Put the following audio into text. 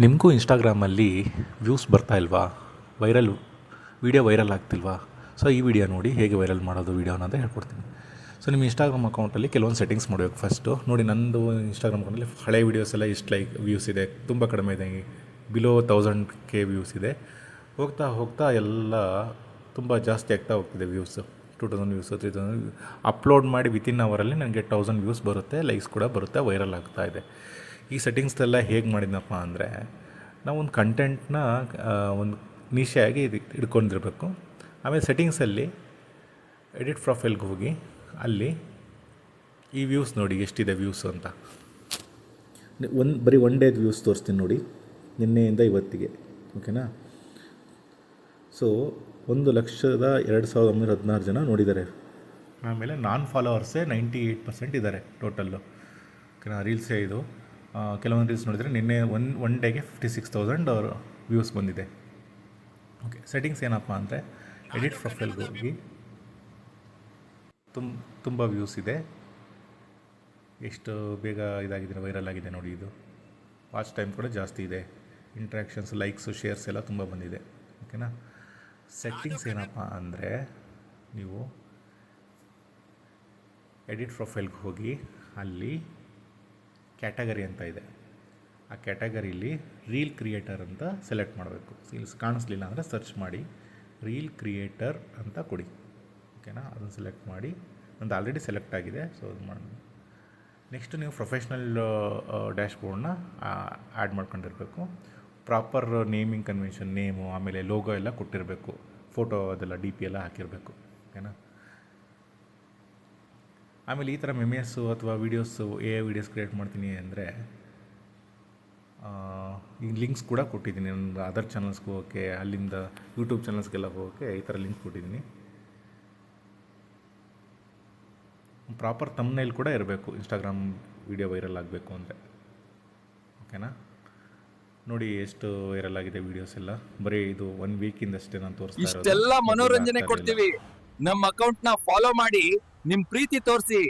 ನಿಮಗೂ ಇನ್ಸ್ಟಾಗ್ರಾಮಲ್ಲಿ ವ್ಯೂಸ್ ಬರ್ತಾ ಇಲ್ವಾ? ವೈರಲ್ ವೀಡಿಯೋ ವೈರಲ್ ಆಗ್ತಿಲ್ವಾ? ಸೊ ಈ ವಿಡಿಯೋ ನೋಡಿ ಹೇಗೆ ವೈರಲ್ ಮಾಡೋದು ವೀಡಿಯೋ ಅಂತ ಹೇಳ್ಕೊಡ್ತೀನಿ. ಸೊ ನಿಮ್ಮ ಇನ್ಸ್ಟಾಗ್ರಾಮ್ ಅಕೌಂಟಲ್ಲಿ ಕೆಲವೊಂದು ಸೆಟ್ಟಿಂಗ್ಸ್ ಮಾಡಬೇಕು ಫಸ್ಟು ನೋಡಿ, ನಂದು ಇನ್ಸ್ಟಾಗ್ರಾಮ್ ಅಕೌಂಟಲ್ಲಿ ಹಳೆ ವೀಡಿಯೋಸ್ ಎಲ್ಲ ಇಷ್ಟು ಲೈಕ್ ವ್ಯೂಸ್ ಇದೆ. ತುಂಬ ಕಡಿಮೆ ಇದೆ. ಬಿಲೋ ತೌಸಂಡ್ ಕೆ ವ್ಯೂಸ್ ಇದೆ. ಹೋಗ್ತಾ ಹೋಗ್ತಾ ಎಲ್ಲ ತುಂಬ ಜಾಸ್ತಿ ಆಗ್ತಾ ಹೋಗ್ತಿದೆ views two thousand views three thousand upload ಮಾಡಿ ವಿತಿನ್ ಅವರಲ್ಲಿ ನನಗೆ ತೌಸಂಡ್ ವ್ಯೂಸ್ ಬರುತ್ತೆ ಲೈಕ್ಸ್ ಕೂಡ ಬರುತ್ತೆ ವೈರಲ್ ಆಗ್ತಾ ಇದೆ. ಈ ಸೆಟ್ಟಿಂಗ್ಸ್ದೆಲ್ಲ ಹೇಗೆ ಮಾಡಿದ್ನಪ್ಪ ಅಂದರೆ, ನಾವು ಒಂದು ಕಂಟೆಂಟ್ನ ಒಂದು ನಿಶೆಯಾಗಿ ಇದು ಇಟ್ಕೊಂಡಿರ್ಬೇಕು ಆಮೇಲೆ ಸೆಟ್ಟಿಂಗ್ಸಲ್ಲಿ ಎಡಿಟ್ ಪ್ರೊಫೈಲ್ಗೆ ಹೋಗಿ, ಅಲ್ಲಿ ಈ ವ್ಯೂಸ್ ನೋಡಿ, ಎಷ್ಟಿದೆ ವ್ಯೂಸ್ ಅಂತ. ಒಂದು, ಬರೀ ಒನ್ ಡೇದು ವ್ಯೂಸ್ ತೋರಿಸ್ತೀನಿ ನೋಡಿ, ನಿನ್ನೆಯಿಂದ ಇವತ್ತಿಗೆ ಓಕೆನಾ ಸೊ ಒಂದು ಲಕ್ಷದ ಎರಡು ಸಾವಿರದ ಒಂಬೈನೂರ ಹದಿನಾರು ಜನ ನೋಡಿದ್ದಾರೆ. ಆಮೇಲೆ ನಾನ್ ಫಾಲೋವರ್ಸೇ ನೈಂಟಿ ಏಯ್ಟ್ ಪರ್ಸೆಂಟ್ ಇದ್ದಾರೆ ಟೋಟಲ್ಲು ಓಕೆನಾ ರೀಲ್ಸೇ ಇದು. ಕೆಲವೊಂದು ರೀಲ್ಸ್ ನೋಡಿದರೆ ನಿನ್ನೆ ಒನ್ ಒನ್ ಡೇಗೆ ಫಿಫ್ಟಿ ಸಿಕ್ಸ್ ತೌಸಂಡ್ ವ್ಯೂಸ್ ಬಂದಿದೆ. ಓಕೆ ಸೆಟ್ಟಿಂಗ್ಸ್ ಏನಪ್ಪ ಅಂದರೆ ಎಡಿಟ್ ಪ್ರೊಫೈಲ್ಗೆ ಹೋಗಿ ತುಂಬ ತುಂಬ ವ್ಯೂಸ್ ಇದೆ. ಎಷ್ಟು ಬೇಗ ಇದಾಗಿದೆ ವೈರಲ್ ಆಗಿದೆ ನೋಡಿ ಇದು. ವಾಚ್ ಟೈಮ್ ಕೂಡ ಜಾಸ್ತಿ ಇದೆ. ಇಂಟ್ರ್ಯಾಕ್ಷನ್ಸ್ ಲೈಕ್ಸು ಶೇರ್ಸ್ ಎಲ್ಲ ತುಂಬ ಬಂದಿದೆ. ಓಕೆನಾ ಸೆಟ್ಟಿಂಗ್ಸ್ ಏನಪ್ಪ ಅಂದರೆ ನೀವು ಎಡಿಟ್ ಪ್ರೊಫೈಲ್ಗೆ ಹೋಗಿ ಅಲ್ಲಿ ಕ್ಯಾಟಗರಿ ಅಂತ ಇದೆ. ಆ ಕ್ಯಾಟಗರಿಲಿ ರೀಲ್ ಕ್ರಿಯೇಟರ್ ಅಂತ ಸೆಲೆಕ್ಟ್ ಮಾಡಬೇಕು. ಇಲ್ಲಿ ಕಾಣಿಸ್ಲಿಲ್ಲ ಅಂದರೆ ಸರ್ಚ್ ಮಾಡಿ ರೀಲ್ ಕ್ರಿಯೇಟರ್ ಅಂತ ಕೊಡಿ. ಓಕೆನಾ ಅದನ್ನು ಸೆಲೆಕ್ಟ್ ಮಾಡಿ. ನಂದು ಆಲ್ರೆಡಿ ಸೆಲೆಕ್ಟ್ ಆಗಿದೆ ಸೊ ಅದು ಮಾಡಿ ನೆಕ್ಸ್ಟ್ ನೀವು ಪ್ರೊಫೆಷ್ನಲ್ ಡ್ಯಾಶ್ಬೋರ್ಡ್ನ ಆ್ಯಡ್ ಮಾಡ್ಕೊಂಡಿರಬೇಕು. ಪ್ರಾಪರ್ ನೇಮಿಂಗ್ ಕನ್ವೆನ್ಷನ್ ನೇಮು ಆಮೇಲೆ ಲೋಗೋ ಎಲ್ಲ ಕೊಟ್ಟಿರಬೇಕು. ಫೋಟೋ ಅದೆಲ್ಲ ಡಿ ಪಿ ಎಲ್ಲ ಹಾಕಿರಬೇಕು. ಓಕೆನಾ ಆಮೇಲೆ ಈ ಥರ ಮೆಮೇಸು ಅಥವಾ ವೀಡಿಯೋಸು ಎ ವೀಡಿಯೋಸ್ ಕ್ರಿಯೇಟ್ ಮಾಡ್ತೀನಿ ಅಂದರೆ ಈ ಲಿಂಕ್ಸ್ ಕೂಡ ಕೊಟ್ಟಿದ್ದೀನಿ. ನನ್ನ ಅದರ್ ಚಾನಲ್ಸ್ಗೆ ಹೋಗೋಕ್ಕೆ ಅಲ್ಲಿಂದ ಯೂಟ್ಯೂಬ್ ಚಾನಲ್ಸ್ಗೆಲ್ಲ ಹೋಗೋಕ್ಕೆ ಈ ಥರ ಲಿಂಕ್ ಕೊಟ್ಟಿದ್ದೀನಿ. ಪ್ರಾಪರ್ ತಮ್ನೈಲ್ ಕೂಡ ಇರಬೇಕು. ಇನ್ಸ್ಟಾಗ್ರಾಮ್ ವಿಡಿಯೋ ವೈರಲ್ ಆಗಬೇಕು ಅಂದರೆ. ಓಕೆನಾ ನೋಡಿ ಎಷ್ಟು ವೈರಲ್ ಆಗಿದೆ ವಿಡಿಯೋಸ್ ಎಲ್ಲ. ಬರೀ ಇದು ಒನ್ ವೀಕಿಂದಷ್ಟೇ ನಾನು ತೋರಿಸ್ತಾ ಇರೋದು. ಇಷ್ಟೆಲ್ಲ ಮನೋರಂಜನೆ ಕೊಡ್ತೀವಿ. ನಮ್ಮ ಅಕೌಂಟ್ನ ಫಾಲೋ ಮಾಡಿ ನಿಮ್ ಪ್ರೀತಿ ತೋರಿಸಿ.